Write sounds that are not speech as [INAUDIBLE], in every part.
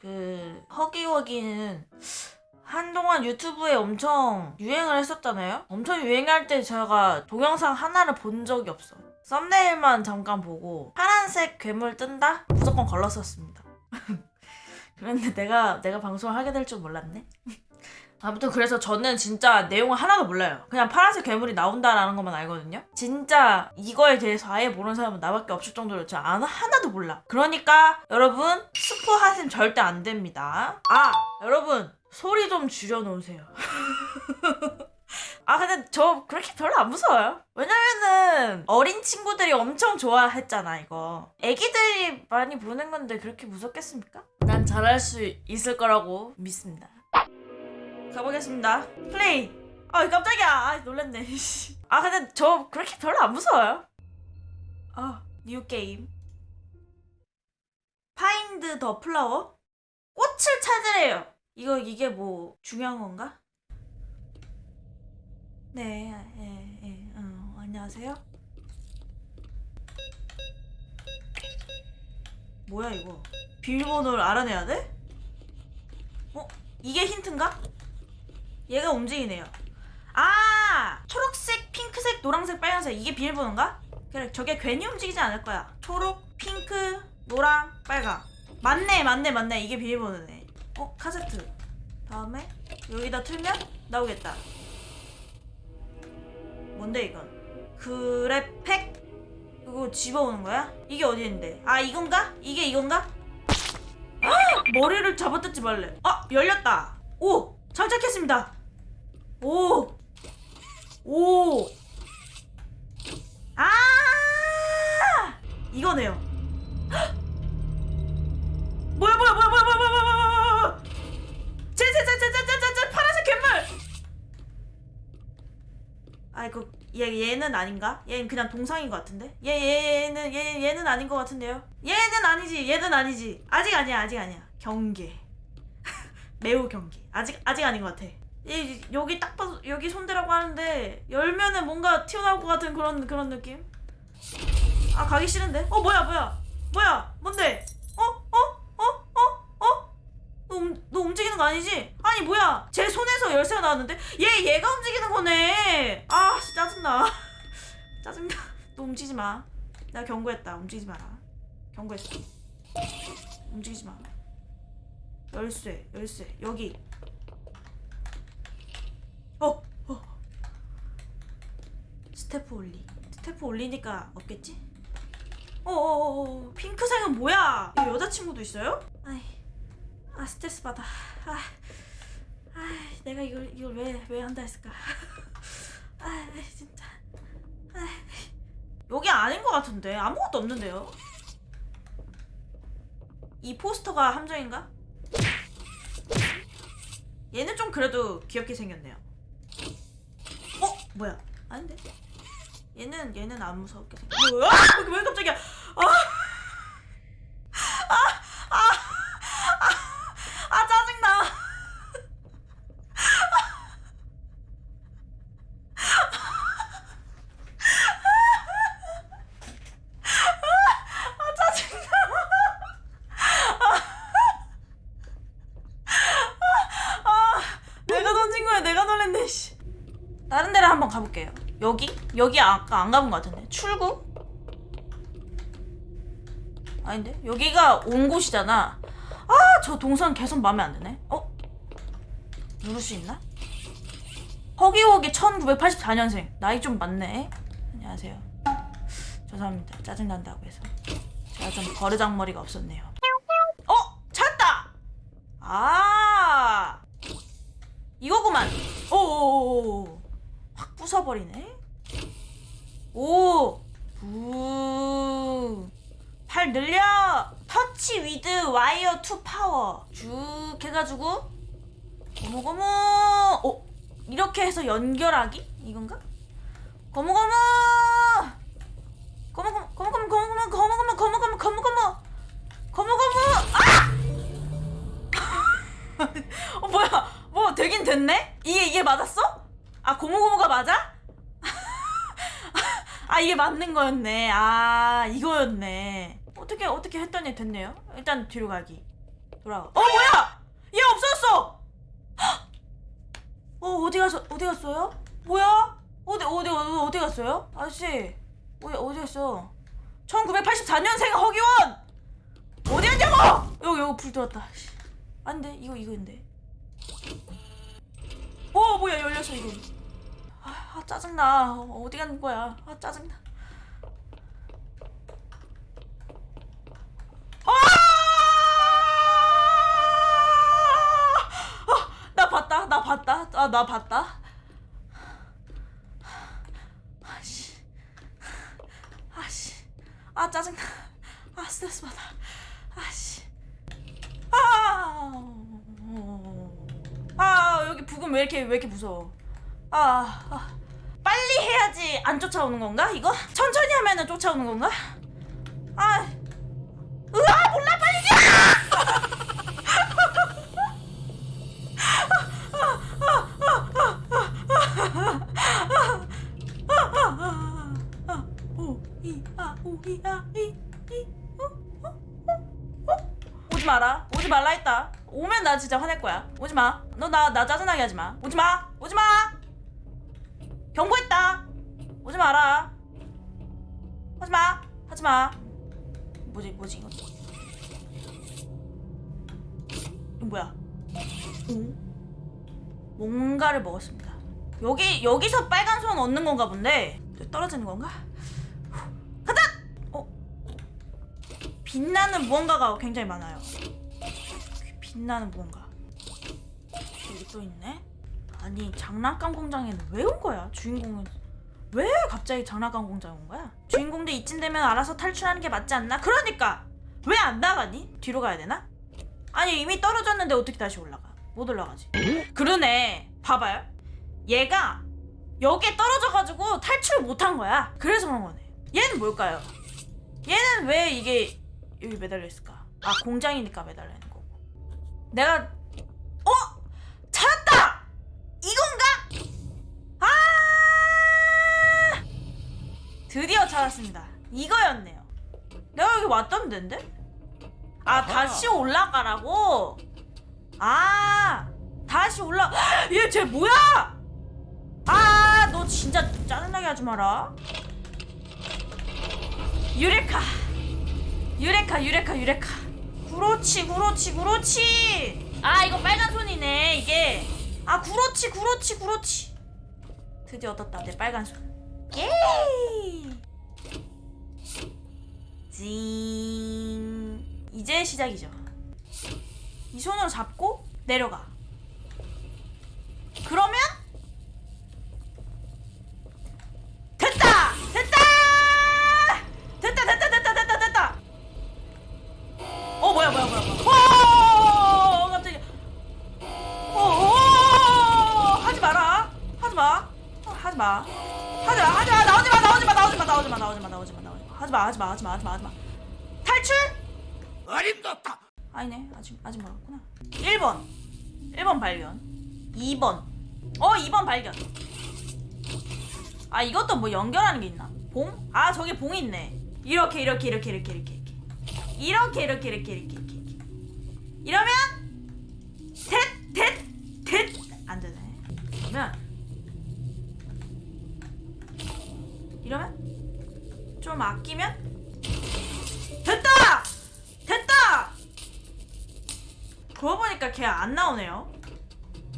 그 허기허기는 한동안 유튜브에 엄청 유행을 했었잖아요. 엄청 유행할 때 제가 동영상 하나를 본 적이 없어. 썸네일만 잠깐 보고 파란색 괴물 뜬다? 무조건 걸렀었습니다. [LAUGHS] 그런데 내가 내가 방송을 하게 될 줄 몰랐네. 아무튼 그래서 저는 진짜 내용을 하나도 몰라요. 그냥 파란색 괴물이 나온다라는 것만 알거든요. 진짜 이거에 대해서 아예 모르는 사람은 나밖에 없을 정도로 제가 아는 하나도 몰라. 그러니까 여러분 스포 하시면 절대 안 됩니다. 아 여러분 소리 좀 줄여놓으세요. [LAUGHS] 아 근데 저 그렇게 별로 안 무서워요. 왜냐면은 어린 친구들이 엄청 좋아했잖아 이거. 애기들이 많이 보는 건데 그렇게 무섭겠습니까? 난 잘할 수 있을 거라고 믿습니다. 가보겠습니다. 플레이. 아 깜짝이야. 아 놀랐네. [LAUGHS] 아 근데 저 그렇게 별로 안 무서워요. 아 뉴 게임. 파인드 더 플라워? 꽃을 찾으래요. 이거 이게 뭐 중요한 건가? 네, 예, 예, 어, 안녕하세요. 뭐야 이거? 비밀번호를 알아내야 돼? 어? 이게 힌트인가? 얘가 움직이네요. 아! 초록색, 핑크색, 노란색, 빨간색 이게 비밀번호인가? 그래, 저게 괜히 움직이지 않을 거야. 초록, 핑크, 노랑, 빨강. 맞네, 맞네, 맞네. 이게 비밀번호네. 어, 카세트. 다음에 여기다 틀면 나오겠다. 뭔데 이건? 그래팩? 이거 집어오는 거야? 이게 어디 있는데? 아 이건가? 이게 이건가? 아! 머리를 잡아뜯지 말래. 아 열렸다. 오 장착했습니다. 오. 오. 아 이거네요. 헉! 뭐야 뭐야 뭐야 뭐야 뭐야 뭐야 뭐야 뭐야 뭐야 제제제제제제제 파란색 괴물. 아이고 얘 얘는 아닌가? 얘는 그냥 동상인 것 같은데? 얘, 얘 얘는 얘 얘는 아닌 것 같은데요? 얘는 아니지 얘는 아니지 아직 아니야 아직 아니야 경계 매우 경계 아직 아직 아닌 것 같아 얘 여기 딱 봐도 여기 손대라고 하는데 열면은 뭔가 튀어나올 것 같은 그런 그런 느낌? 아 가기 싫은데? 어 뭐야 뭐야? 뭐야? 뭔데? 어? 어? 어? 어? 어? 너, 움, 너 움직이는 거 아니지? 아니 뭐야? 제 손에서 열쇠가 나왔는데? 얘 얘가 움직이는 거네! 아 짜증나. [LAUGHS] 짜증나. 너 움직이지 마. 내가 경고했다. 움직이지 마라. 경고했어. 움직이지 마. 열쇠 열쇠. 여기 어, 어. 스태프 올리 스태프 올리니까 없겠지? 어어어 핑크색은 뭐야 이거 여자친구도 있어요? 아이 아 스트레스 받아. 아, 아 내가 이걸 이걸 왜 왜 한다 했을까? [LAUGHS] 아 진짜. 아, 여기 아닌 것 같은데 아무것도 없는데요. 이 포스터가 함정인가? 얘는 좀 그래도 귀엽게 생겼네요. 어 뭐야? 아닌데? 얘는 얘는 안 무섭게 생겼. 뭐야? 왜, 왜 갑자기야? 아. 아 짜증나. 아 짜증나. 아 내가 던진 거야. 내가 놀랬네. 씨. 다른 데를 한번 가볼게요. 여기? 아까 안 가본 것 같은데. 출구? 아닌데? 여기가 온 곳이잖아. 아, 저 동선 계속 마음에 안 드네. 어? 누를 수 있나? 허기호기 1984년생. 나이 좀 많네. 안녕하세요. 죄송합니다. 짜증난다고 해서. 제가 좀 버르장머리가 없었네요. 어? 찾았다! 아! 이거구만. 오오오오. 확 부숴버리네. 오! 부! 팔 늘려! 터치 위드 와이어 투 파워. 쭉 해가지고, 고무고무! 오! 어, 이렇게 해서 연결하기? 이건가? 고무고무, 고무고무, 고무고무, 고무고무, 고무고무, 고무고무! 고무고무! 아! [LAUGHS] 어, 뭐야? 뭐 되긴 됐네? 이게, 이게 맞았어? 아, 고무고무가 맞아? 아 이게 맞는 거였네 아 이거였네 어떻게 어떻게 했더니 됐네요. 일단 뒤로 가기. 돌아가. 어 뭐야? 얘 없어졌어. 헉! 어 어디 가서 어디 갔어요? 뭐야? 어디 어디 어디 어디 갔어요? 아저씨 어디 어디 갔어? 1984년생 허기원 어디 갔냐고? 여기 여기 불 들었다. 씨. 안돼 이거 이거인데. 어 뭐야 열렸어 이거. 아, 아 짜증나. 어, 어디 가는 거야? 아 짜증나. 아! 아, 나 봤다 나 봤다. 아 나 봤다. 아씨. 아씨. 아 짜증나. 아 스트레스 받아. 아씨. 아, 아 여기 부금 왜 이렇게 왜 이렇게 무서워? 아, 아 빨리 해야지 안 쫓아오는 건가 이거 천천히 하면은 쫓아오는 건가 아 으아 몰라 빨리 가 오지 마라. 오지 말라 했다. 오면 나 진짜 화낼 거야. 오지 마. 너 나 나 짜증나게 하지 마. 오지 마. 오지 마. 경고했다. 오지 마라. 하지 마. 하지 마. 뭐지 뭐지 이거? 이거 뭐야? 오? 뭔가를 먹었습니다. 여기 여기서 빨간 손 얻는 건가 본데 떨어지는 건가? 후, 가자! 어? 빛나는 무언가가 굉장히 많아요. 빛나는 무언가. 여기 또 있네. 아니 장난감 공장에는 왜 온 거야? 주인공은 왜 갑자기 장난감 공장에 온 거야? 주인공들 이쯤 되면 알아서 탈출하는 게 맞지 않나? 그러니까 왜 안 나가니? 뒤로 가야 되나? 아니 이미 떨어졌는데 어떻게 다시 올라가? 못 올라가지. 그러네. 봐봐요. 얘가 여기에 떨어져가지고 탈출을 못한 거야. 그래서 그런 거네. 얘는 뭘까요? 얘는 왜 이게 여기 매달려 있을까? 아 공장이니까 매달려 있는 거고. 내가 어 찾았다. 이건가? 아 드디어 찾았습니다. 이거였네요. 내가 여기 왔던 데인데? 아 다시 올라가라고? 아 다시 올라 [GASPS] 얘 쟤 뭐야? 아 너 진짜 짜증나게 하지 마라. 유레카. 유레카 유레카 유레카. 그렇지 그렇지 그렇지 아 이거 빨간 손이네 이게. 아 그렇지 그렇지 그렇지 드디어 얻었다 내 빨간 손. 예이 징 이제 시작이죠 이 손으로 잡고 내려가. 그러면 하지 마. 하지 마. 하지 마. 하지 마. 하지 마. 탈출? 어림없다. 아니네 아직 아직 멀었구나 1번 1번 발견 2번 어 2번 발견 아 이것도 뭐 연결하는 게 있나 봉? 아 저기 봉이 있네 이렇게 이렇게 이렇게 이렇게 이렇게 이렇게 이렇게 이렇게 이렇게 이렇게 이렇게 이렇게 이러면 셋셋셋 안되네 그러면 이러면 좀 아끼면 됐다 됐다 그러고 보니까 걔 안 나오네요.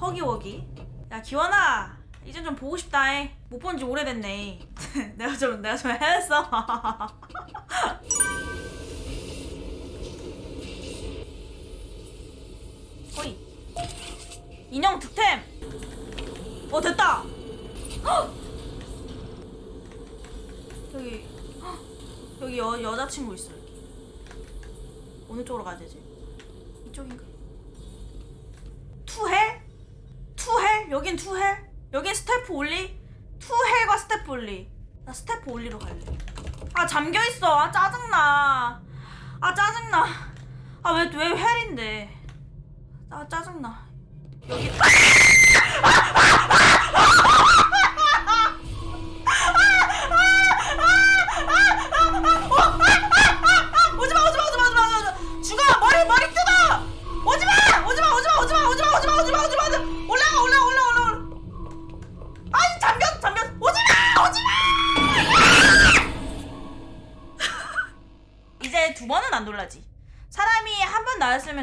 허기워기. 야 기원아, 이제 좀 보고 싶다. 못본 지 오래됐네. [LAUGHS] 내가 좀 내가 좀 해냈어. [LAUGHS] 호이. 인형 득템. 어 됐다. 헉! 여기 헉! 여기 여 여자친구 있어 여기. 어느 쪽으로 가야 되지? 이쪽인가? 투헬? 투헬? 여긴 투헬? 여긴 스태프 올리? 투헬과 스태프 올리 나 스태프 올리로 갈래 아 잠겨 있어 아 짜증나 아 짜증나 아 왜왜 헬인데 아 짜증나 여기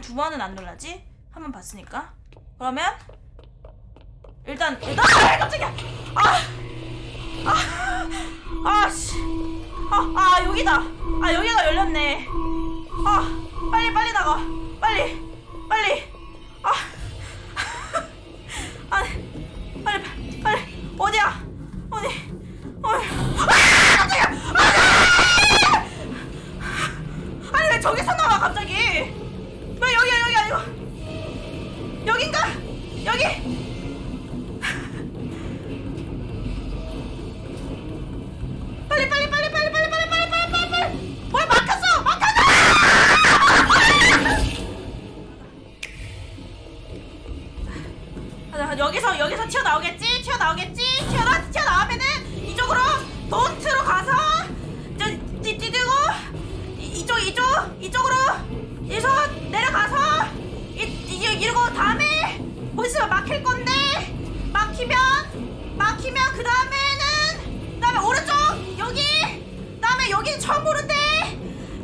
나였으면 두 번은 안 놀라지? 한 번 봤으니까. 그러면 일단 일단 아 깜짝이야. 아. 아. 아 씨. 아, 아 여기다. 아 여기가 열렸네. 아 빨리 빨리 나가. 빨리 빨리. 아. [LAUGHS] 아 빨리 빨리 어디야? 어디? 어디? 아 깜짝이야. 아! 아니 왜 저기서 나와 갑자기? 여기?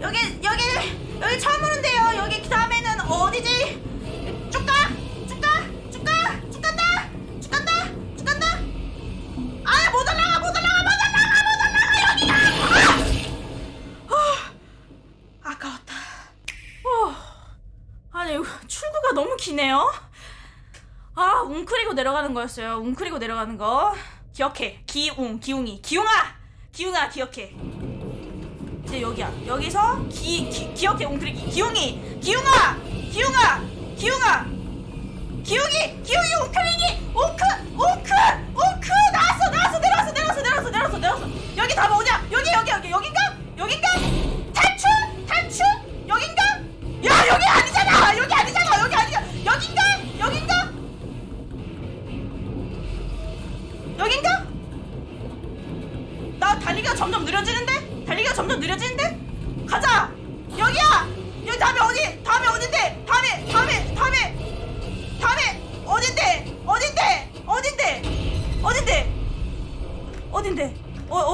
여기 여기 여기 처음 보는데요. 여기 그 다음에는 어디지? 쭉 가 쭉 가 쭉 가 쭉 간다! 쭉 간다! 쭉 간다! 아 못 올라가 못 올라가 못 올라가 못 올라가 여기가 아, 아까웠다. 어. 아니 출구가 너무 기네요. 아 웅크리고 내려가는 거였어요. 웅크리고 내려가는 거. 기억해. 기웅 기웅이. 기웅아! 기웅아 기억해 이제 여기야. 여기서 기, 기 기억해 웅크리기. 기웅이 기웅아! 기웅아! 기웅아! 기웅이! 기웅이 웅크리기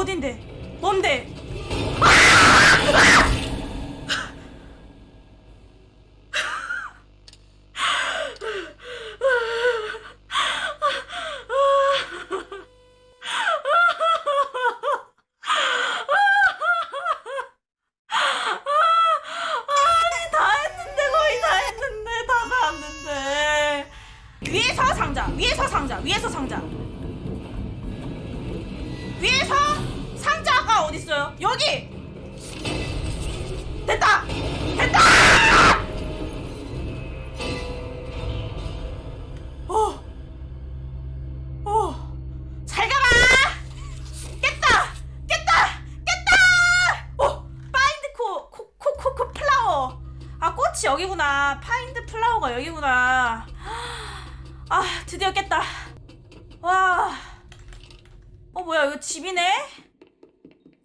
어딘데? 뭔데? 위에서 상자 위에서 상자 위에서 상자 위에서 어디 있어요? 여기! 됐다! 됐다! 어. 어어잘 가라 깼다! 깼다! 깼다! 어 파인드 코 코 코 코 코 플라워. 아 꽃이 여기구나. 파인드 플라워가 여기구나. 아 드디어 깼다. 와 어 뭐야 이거 집이네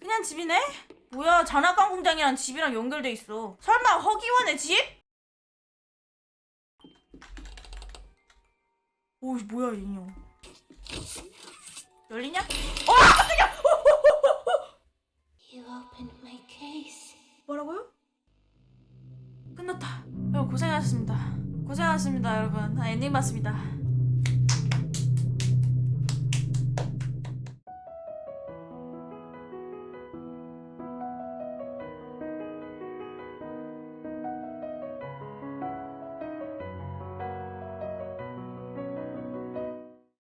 그냥 집이네 뭐야 장난감 공장이랑 집이랑 연결돼 있어 설마 허기원의 집? 오 뭐야 이 인형 열리냐? 어 깜짝이야. 뭐라고요? 끝났다. 여러분 고생하셨습니다. 고생하셨습니다, 여러분. 아, 엔딩 봤습니다.